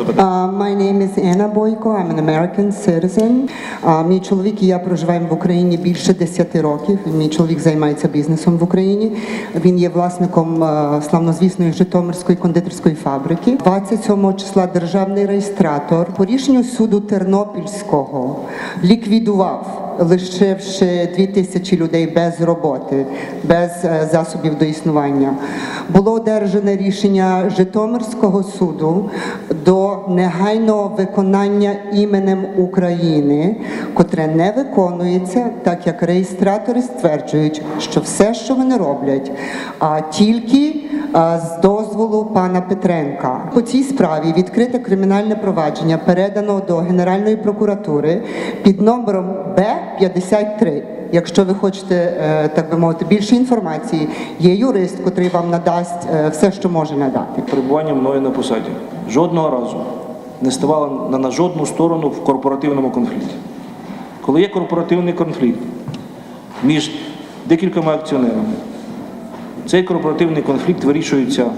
Uh, my name is Anna Boyko. I'm an American citizen. Uh, мій чоловік і я проживаємо в Україні більше 10 років. Мій чоловік займається бізнесом в Україні. Він є власником uh, славнозвісної Житомирської кондитерської фабрики. 27 числа державний реєстратор по рішенню суду Тернопільського ліквідував лишивши дві тисячі людей без роботи, без е, засобів до існування. Було одержане рішення Житомирського суду до негайного виконання іменем України, котре не виконується, так як реєстратори стверджують, що все, що вони роблять, а тільки з дозволу пана Петренка. По цій справі відкрите кримінальне провадження передано до Генеральної прокуратури під номером Б-53. Якщо ви хочете, е, так би мовити, більше інформації, є юрист, котрий вам надасть е, все, що може надати. Перебування мною на посаді. Жодного разу не ставала на жодну сторону в корпоративному конфлікті. Коли є корпоративний конфлікт між декількома акціонерами, цей корпоративний конфлікт вирішується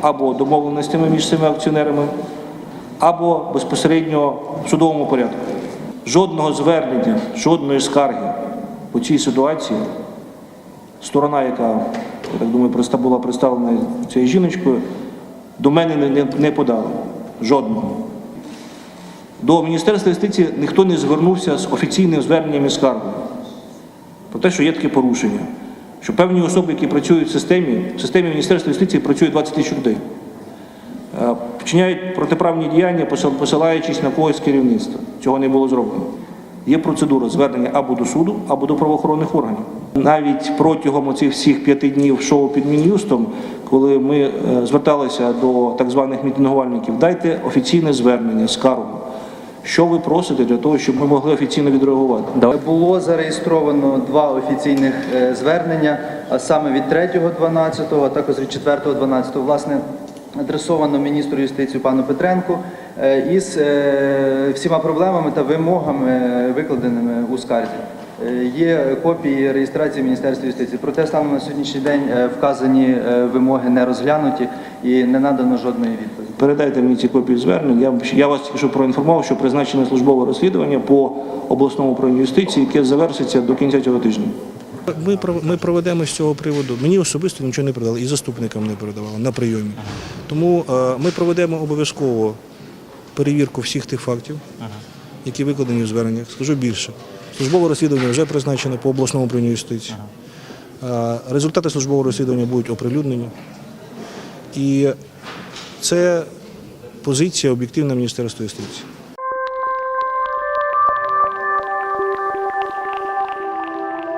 або домовленостями між цими акціонерами, або безпосередньо в судовому порядку. Жодного звернення, жодної скарги по цій ситуації сторона, яка, я так думаю, була представлена цією жіночкою, до мене не, подала. Жодного. До Міністерства юстиції ніхто не звернувся з офіційним зверненням і скаргою про те, що є таке порушення. Що певні особи, які працюють в системі, в системі Міністерства юстиції працює 20 тисяч людей. Е, Вчиняють протиправні діяння, посилаючись на когось керівництва. Цього не було зроблено. Є процедура звернення або до суду, або до правоохоронних органів. Навіть протягом оцих всіх п'яти днів шоу під Мін'юстом, коли ми е, зверталися до так званих мітингувальників, дайте офіційне звернення, скаргу. Що ви просите для того, щоб ми могли офіційно відреагувати? Було зареєстровано два офіційних е, звернення, а саме від 3.12, а також від 4.12, власне, адресовано міністру юстиції пану Петренку е, із е, всіма проблемами та вимогами, викладеними у скарзі. Е, Є копії реєстрації Міністерства юстиції. Проте станом на сьогоднішній день е, вказані е, вимоги не розглянуті і не надано жодної відповіді. Передайте мені ці копії звернень. Я, я вас тільки що проінформував, що призначене службове розслідування по обласному управлінню юстиції, яке завершиться до кінця цього тижня. Ми ми проведемо з цього приводу. Мені особисто нічого не передали, і заступникам не передавали на прийомі. Тому ми проведемо обов'язково перевірку всіх тих фактів, які викладені в зверненнях. Скажу більше. Службове розслідування вже призначене по обласному управлінню юстиції. Е, Результати службового розслідування будуть оприлюднені. І це позиція об'єктивна Міністерства юстиції.